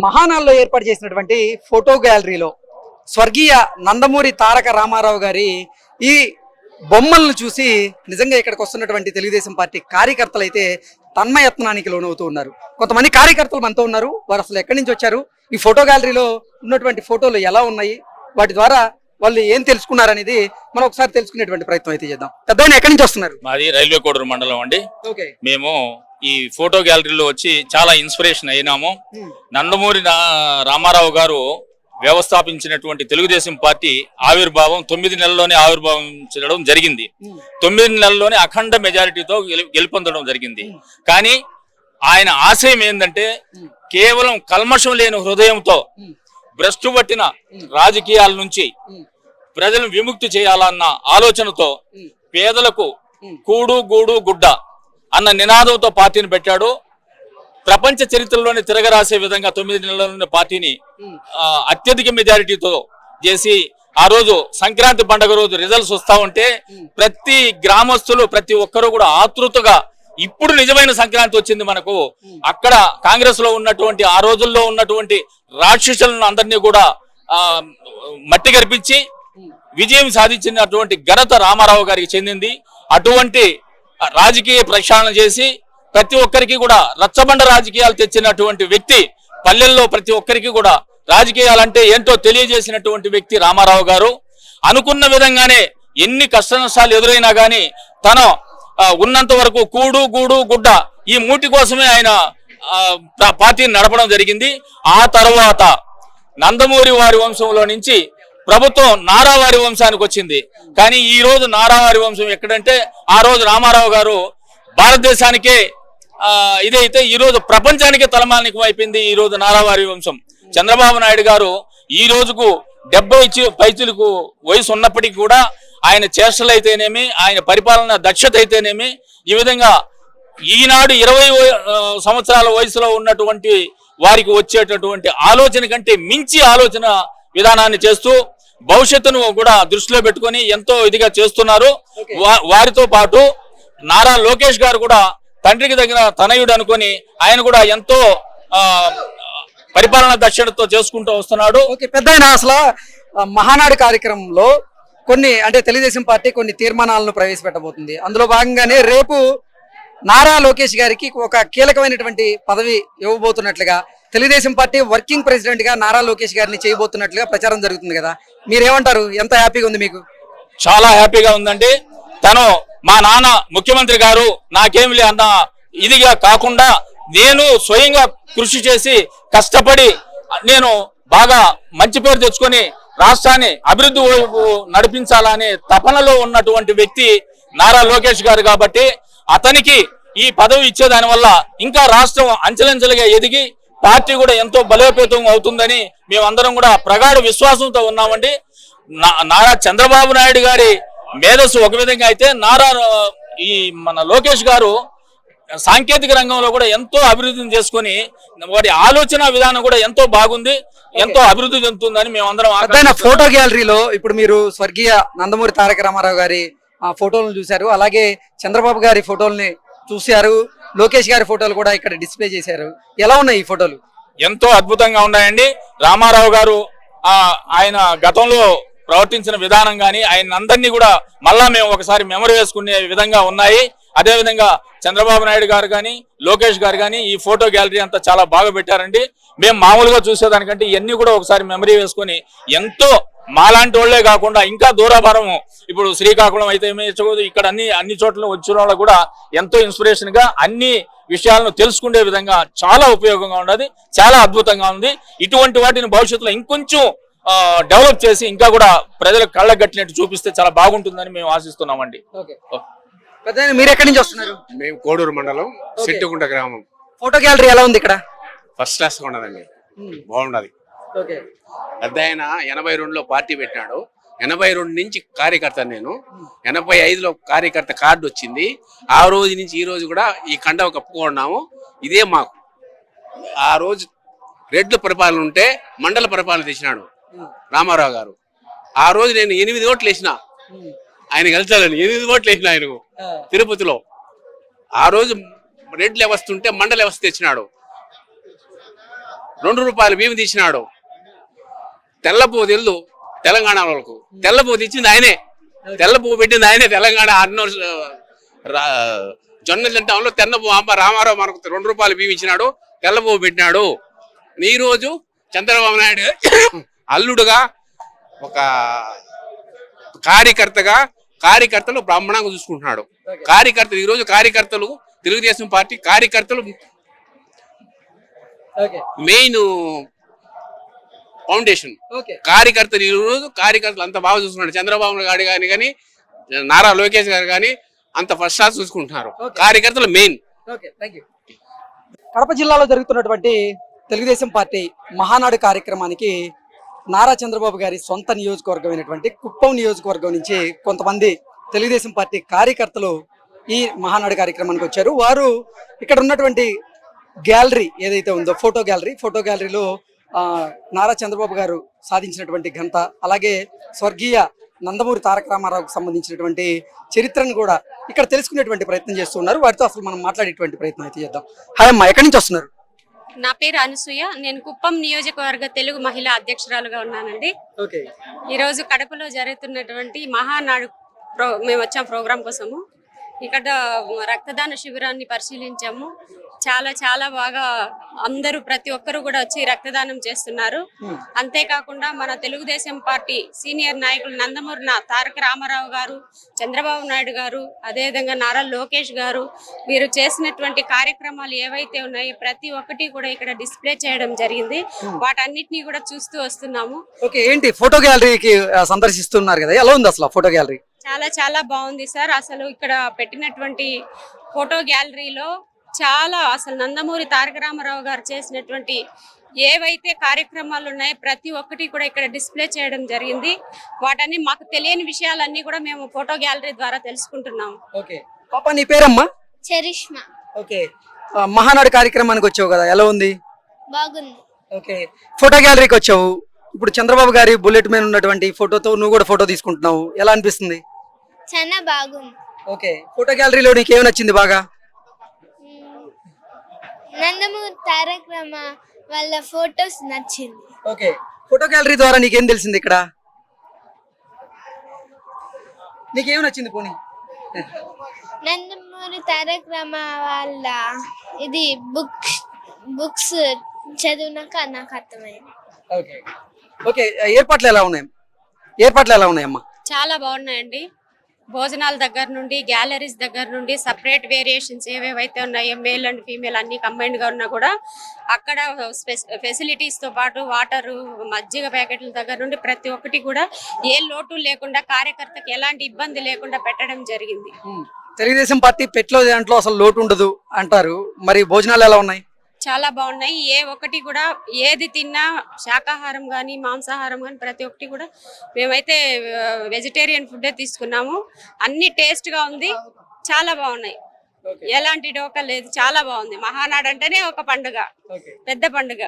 మహానాల్లో ఏర్పాటు చేసినటువంటి ఫోటో గ్యాలరీలో స్వర్గీయ నందమూరి తారక రామారావు గారి ఈ బొమ్మలను చూసి నిజంగా ఇక్కడికి వస్తున్నటువంటి తెలుగుదేశం పార్టీ కార్యకర్తలు అయితే తన్మయత్నానికి లోనవుతూ ఉన్నారు. కొంతమంది కార్యకర్తలు మనతో ఉన్నారు. వారు అసలు ఎక్కడి నుంచి వచ్చారు? ఈ ఫోటో గ్యాలరీలో ఉన్నటువంటి ఫోటోలు ఎలా ఉన్నాయి? వాటి ద్వారా వాళ్ళు ఏం తెలుసుకున్నారు అనేది మనం ఒకసారి తెలుసుకునేటువంటి ప్రయత్నం అయితే చేద్దాం. పెద్ద ఎక్కడి నుంచి వస్తున్నారు? మాది రైల్వే కోడూరు మండలం అండి. ఓకే. మేము ఈ ఫోటో గ్యాలరీలో వచ్చి చాలా ఇన్స్పిరేషన్ అయినాము. నందమూరి రామారావు గారు వ్యవస్థాపించినటువంటి తెలుగుదేశం పార్టీ ఆవిర్భావం తొమ్మిది నెలల్లోనే ఆవిర్భావించడం జరిగింది. తొమ్మిది నెలల్లోనే అఖండ మెజారిటీతో గెలుపొందడం జరిగింది. కానీ ఆయన ఆశయం ఏంటంటే కేవలం కల్మషం లేని హృదయంతో భ్రష్టు పట్టిన రాజకీయాల నుంచి ప్రజలను విముక్తి చేయాలన్న ఆలోచనతో పేదలకు కూడు గూడు గుడ్డ అన్న నినాదంతో పార్టీని పెట్టాడు. ప్రపంచ చరిత్రలోనే తిరగరాసే విధంగా తొమ్మిది నెలల పార్టీని అత్యధిక మెజారిటీతో చేసి ఆ రోజు సంక్రాంతి పండుగ రోజు రిజల్ట్స్ వస్తా ఉంటే ప్రతి గ్రామస్తులు ప్రతి ఒక్కరూ కూడా ఆతృతగా ఇప్పుడు నిజమైన సంక్రాంతి వచ్చింది మనకు. అక్కడ కాంగ్రెస్లో ఉన్నటువంటి ఆ రోజుల్లో ఉన్నటువంటి రాక్షసులను అందరినీ కూడా ఆ మట్టి గర్పించి విజయం సాధించినటువంటి ఘనత రామారావు గారికి చెందింది. అటువంటి రాజకీయ ప్రక్షాళన చేసి ప్రతి ఒక్కరికి కూడా రచ్చబండ రాజకీయాలు తెచ్చినటువంటి వ్యక్తి పల్లెల్లో ప్రతి ఒక్కరికి కూడా రాజకీయాలంటే ఏంటో తెలియజేసినటువంటి వ్యక్తి రామారావు గారు. అనుకున్న విధంగానే ఎన్ని కష్ట నష్టాలు ఎదురైనా కానీ తన ఉన్నంత వరకు కూడు గూడు గుడ్డ ఈ మూటి కోసమే ఆయన పార్టీని నడపడం జరిగింది. ఆ తర్వాత నందమూరి వారి వంశంలో నుంచి ప్రభుత్వం నారావారి వంశానికి వచ్చింది. కానీ ఈ రోజు నారావారి వంశం ఎక్కడంటే ఆ రోజు రామారావు గారు భారతదేశానికే ఇదైతే ఈ రోజు ప్రపంచానికే తలమానికం అయిపోయింది ఈ రోజు నారావారి వంశం. చంద్రబాబు నాయుడు గారు ఈ రోజుకు డెబ్బై పైచులకు వయసు ఉన్నప్పటికీ కూడా ఆయన చేష్టలు అయితేనేమి ఆయన పరిపాలన దక్షత అయితేనేమి ఈ విధంగా ఈనాడు ఇరవై సంవత్సరాల వయసులో ఉన్నటువంటి వారికి వచ్చేటటువంటి ఆలోచన కంటే మించి ఆలోచన విధానాన్ని చేస్తూ భవిష్యత్తును కూడా దృష్టిలో పెట్టుకొని ఎంతో ఇదిగా చేస్తున్నారు. వారితో పాటు నారా లోకేష్ గారు కూడా తండ్రికి తగిన తనయుడు అనుకొని ఆయన కూడా ఎంతో పరిపాలన దక్షతతో చేసుకుంటూ వస్తున్నాడు. ఓకే పెద్ద అసలు మహానాడు కార్యక్రమంలో కొన్ని అంటే తెలుగుదేశం పార్టీ కొన్ని తీర్మానాలను ప్రవేశపెట్టబోతుంది. అందులో భాగంగానే రేపు నారా లోకేష్ గారికి ఒక కీలకమైనటువంటి పదవి ఇవ్వబోతున్నట్లుగా తెలుగుదేశం పార్టీ వర్కింగ్ ప్రెసిడెంట్గా నారా లోకేష్ గారిని చేయబోతున్నట్లుగా ప్రచారం జరుగుతుంది కదా. మీరేమంటారు? ఎంత హ్యాపీగా ఉంది మీకు? చాలా హ్యాపీగా ఉందండి. తను మా నాన్న ముఖ్యమంత్రి గారు నాకేమి అన్న ఇదిగా కాకుండా నేను స్వయంగా కృషి చేసి కష్టపడి నేను బాగా మంచి పేరు తెచ్చుకొని రాష్ట్రాన్ని అభివృద్ధి వైపు నడిపించాలనే తపనలో ఉన్నటువంటి వ్యక్తి నారా లోకేష్ గారు కాబట్టి అతనికి ఈ పదవి ఇచ్చేదాని వల్ల ఇంకా రాష్ట్రం అంచెలంచెలుగా ఎదిగి పార్టీ కూడా ఎంతో బలోపేతం అవుతుందని మేమందరం కూడా ప్రగాఢ విశ్వాసంతో ఉన్నామండి. నారా చంద్రబాబు నాయుడు గారి మేధస్సు ఒక విధంగా అయితే నారా ఈ మన లోకేష్ గారు సాంకేతిక రంగంలో కూడా ఎంతో అభివృద్ధిని చేసుకొని వారి ఆలోచన విధానం కూడా ఎంతో బాగుంది ఎంతో అభివృద్ధి చెందుతుందని మేమందరం. ఫోటో గ్యాలరీలో ఇప్పుడు మీరు స్వర్గీయ నందమూరి తారక రామారావు గారి ఆ ఫోటోలను చూశారు. అలాగే చంద్రబాబు గారి ఫోటోల్ని చూశారు. లోకేష్ గారి ఫోటోలు కూడా ఇక్కడ డిస్ప్లే చేశారు. ఎలా ఉన్నాయి ఈ ఫోటోలు? ఎంతో అద్భుతంగా ఉన్నాయండి. రామారావు గారు ఆ ఆయన గతంలో ప్రవర్తించిన విధానం గాని ఆయన అందరినీ కూడా మళ్ళా మేము ఒకసారి మెమరీ వేసుకునే విధంగా ఉన్నాయి. అదే విధంగా చంద్రబాబు నాయుడు గారు కానీ లోకేష్ గారు కానీ ఈ ఫోటో గ్యాలరీ అంతా చాలా బాగా పెట్టారండి. మేము మామూలుగా చూసేదానికంటే ఇవన్నీ కూడా ఒకసారి మెమరీ వేసుకొని ఎంతో మాలాంటి వాళ్ళే కాకుండా ఇంకా దూరాభారం ఇప్పుడు శ్రీకాకుళం అయితే ఇక్కడ అన్ని అన్ని చోట్ల వచ్చిన వాళ్ళకు కూడా ఎంతో ఇన్స్పిరేషన్గా అన్ని విషయాలను తెలుసుకునే విధంగా చాలా ఉపయోగంగా ఉన్నది చాలా అద్భుతంగా ఉంది. ఇటువంటి వాటిని భవిష్యత్తులో ఇంకొంచెం డెవలప్ చేసి ఇంకా కూడా ప్రజలకు కట్టినట్టు చూపిస్తే చాలా బాగుంటుందని మేము ఆశిస్తున్నామండి. పెద్ద మీరు ఎక్కడి నుంచి వస్తున్నారు? మేము కోడూరు మండలం ఓకే. సెట్టుకుంట గ్రామం. ఫోటో గ్యాలరీ ఎలా ఉంది ఇక్కడ? ఫస్ట్ క్లాస్ ఉన్నదండి. బాగున్నది ఓకే. పెద్ద ఆయన ఎనభై రెండులో పార్టీ పెట్టినాడు. ఎనభై రెండు నుంచి కార్యకర్త నేను. ఎనభై ఐదులో కార్యకర్త కార్డు వచ్చింది. ఆ రోజు నుంచి ఈ రోజు కూడా ఈ కండవ కప్పుకున్నాము ఇదే మాకు. ఆ రోజు రెడ్లు పరిపాలన ఉంటే మండల పరిపాలన తెచ్చినాడు. రామారావు గారు. ఆ రోజు నేను ఎనిమిది ఓట్లు వేసిన. ఆయన గెలిచాలని. ఎనిమిది ఓట్లు వేసిన ఆయనకు తిరుపతిలో. ఆ రోజు రెడ్లు వ్యవస్థ ఉంటే మండల వ్యవస్థ తెచ్చినాడు. రెండు రూపాయల బియ్యం తీసినాడు. తెల్లపువ్వు తెల్లు తెలంగాణ వాళ్ళకు. తెల్లపువ్వు తెచ్చింది ఆయనే. తెల్లపువ్వు పెట్టింది ఆయనే తెలంగాణ అన్నో జొన్న తింటాంలో తెల్లపువ్వు అమ్మ రామారావు మనకు రెండు రూపాయలు బియ్యం ఇచ్చినాడు తెల్లపువ్వు పెట్టినాడు. ఈ రోజు చంద్రబాబు నాయుడు అల్లుడుగా ఒక కార్యకర్తగా కార్యకర్తలు బ్రాహ్మణంగా చూసుకుంటున్నాడు. కార్యకర్తలు ఈ రోజు కార్యకర్తలు తెలుగుదేశం పార్టీ కార్యకర్తలు మెయిన్ ఫౌండేషన్. ఓకే. కార్యకర్తలు ఈ రోజు కార్యకర్తలు అంత బాగా చూసుకున్నాడు చంద్రబాబు నాయుడు గాని కానీ నారా లోకేష్ గారు కానీ అంత ఫస్ట్ క్లాస్ చూసుకుంటున్నారు. కార్యకర్తలు మెయిన్. కడప జిల్లాలో జరుగుతున్నటువంటి తెలుగుదేశం పార్టీ మహానాడు కార్యక్రమానికి నారా చంద్రబాబు గారి సొంత నియోజకవర్గమైనటువంటి కుప్పం నియోజకవర్గం నుంచి కొంతమంది తెలుగుదేశం పార్టీ కార్యకర్తలు ఈ మహానాడు కార్యక్రమానికి వచ్చారు. వారు ఇక్కడ ఉన్నటువంటి గ్యాలరీ ఏదైతే ఉందో ఫోటో గ్యాలరీ ఫోటో గ్యాలరీలో నారా చంద్రబాబు గారు సాధించినటువంటి ఘనత అలాగే స్వర్గీయ నందమూరి తారక రామారావుకు సంబంధించినటువంటి చరిత్రను కూడా ఇక్కడ తెలుసుకునేటువంటి ప్రయత్నం చేస్తున్నారు. వారితో అసలు మనం మాట్లాడేటువంటి ప్రయత్నం అయితే చేద్దాం. హాయ్ అమ్మా ఎక్కడి నుంచి వస్తున్నారు? నా పేరు అనసూయ. నేను కుప్పం నియోజకవర్గ తెలుగు మహిళా అధ్యక్షురాలుగా ఉన్నానండి. ఓకే. ఈరోజు కడపలో జరుగుతున్నటువంటి మహానాడు ప్రో మేము వచ్చాం ప్రోగ్రాం కోసము. ఇక్కడ రక్తదాన శిబిరాన్ని పరిశీలించాము. చాలా చాలా బాగా అందరూ ప్రతి ఒక్కరు కూడా వచ్చి రక్తదానం చేస్తున్నారు. అంతేకాకుండా మన తెలుగుదేశం పార్టీ సీనియర్ నాయకులు నందమూరి తారక రామారావు గారు చంద్రబాబు నాయుడు గారు అదేవిధంగా నారా లోకేష్ గారు వీరు చేసినటువంటి కార్యక్రమాలు ఏవైతే ఉన్నాయో ప్రతి ఒక్కటి కూడా ఇక్కడ డిస్ప్లే చేయడం జరిగింది. వాటన్నిటిని కూడా చూస్తూ వస్తున్నాము. ఓకే ఏంటి ఫోటో గ్యాలరీకి సందర్శిస్తున్నారు కదా? ఎలా ఉంది అసలు ఫోటో గ్యాలరీ? చాలా చాలా బాగుంది సార్. అసలు ఇక్కడ పెట్టినటువంటి ఫోటో గ్యాలరీలో చాలా అసలు నందమూరి తారక రామారావు గారు చేసినటువంటి ఏవైతే కార్యక్రమాలు ఉన్నాయో ప్రతి ఒక్కటి కూడా ఇక్కడ డిస్ప్లే చేయడం జరిగింది. వాటన్ని మాకు తెలియని విషయాలన్నీ కూడా మేము ఫోటో గ్యాలరీ ద్వారా తెలుసుకుంటున్నాము. ఓకే. పాప నీ పేరమ్మా? చరిష్మా. ఓకే. మహానాడు కార్యక్రమానికి వచ్చావు కదా ఎలా ఉంది? బాగుంది. ఓకే. ఫోటో గ్యాలరీకి వచ్చావు. ఇప్పుడు చంద్రబాబు గారి బుల్లెట్ మీద ఉన్నటువంటి ఫోటోతో నువ్వు కూడా ఫోటో తీసుకుంటున్నావు. ఎలా అనిపిస్తుంది? చాలా బాగుంది. ఓకే. ఫోటో గ్యాలరీలో నీకేం నచ్చింది బాగా. నందమూరి తారక రామ వాళ్ళ ఫొటోస్ నచ్చింది. ఓకే. ఫోటో గ్యాలరీ ద్వారా నీకేం తెలిసింది ఇక్కడ? నీకేం నచ్చింది పోనీ? నందమూరి తారక రామ వాళ్ళ ఇది బుక్స్ బుక్స్ చదివినాక నాకు అర్థమైంది. ఓకే. ఓకే. ఏర్పాట్లు ఎలా ఉన్నాయి? ఏర్పాట్లు ఎలా ఉన్నాయమ్మా? చాలా బాగున్నాయండి. భోజనాల దగ్గర నుండి గ్యాలరీస్ దగ్గర నుండి సపరేట్ వేరియేషన్స్ ఏవేవైతే ఉన్నాయో మేల్ అండ్ ఫీమేల్ అన్ని కంబైన్డ్గా ఉన్నా కూడా అక్కడ ఫెసిలిటీస్తో పాటు వాటర్ మజ్జిగ ప్యాకెట్ల దగ్గర నుండి ప్రతి ఒక్కటి కూడా ఏ లోటు లేకుండా కార్యకర్తకి ఎలాంటి ఇబ్బంది లేకుండా పెట్టడం జరిగింది. తెలుగుదేశం పార్టీ పెట్లో దాంట్లో అసలు లోటు ఉండదు అంటారు. మరి భోజనాలు ఎలా ఉన్నాయి? చాలా బాగున్నాయి. ఏ ఒక్కటి కూడా ఏది తిన్నా శాకాహారం కానీ మాంసాహారం కానీ ప్రతి ఒక్కటి కూడా మేమైతే వెజిటేరియన్ ఫుడ్ తీసుకున్నాము. అన్ని టేస్ట్గా ఉంది. చాలా బాగున్నాయి. ఎలాంటి డోకా లేదు. చాలా బాగుంది. మహానాడు అంటేనే ఒక పండుగ. పెద్ద పండుగ.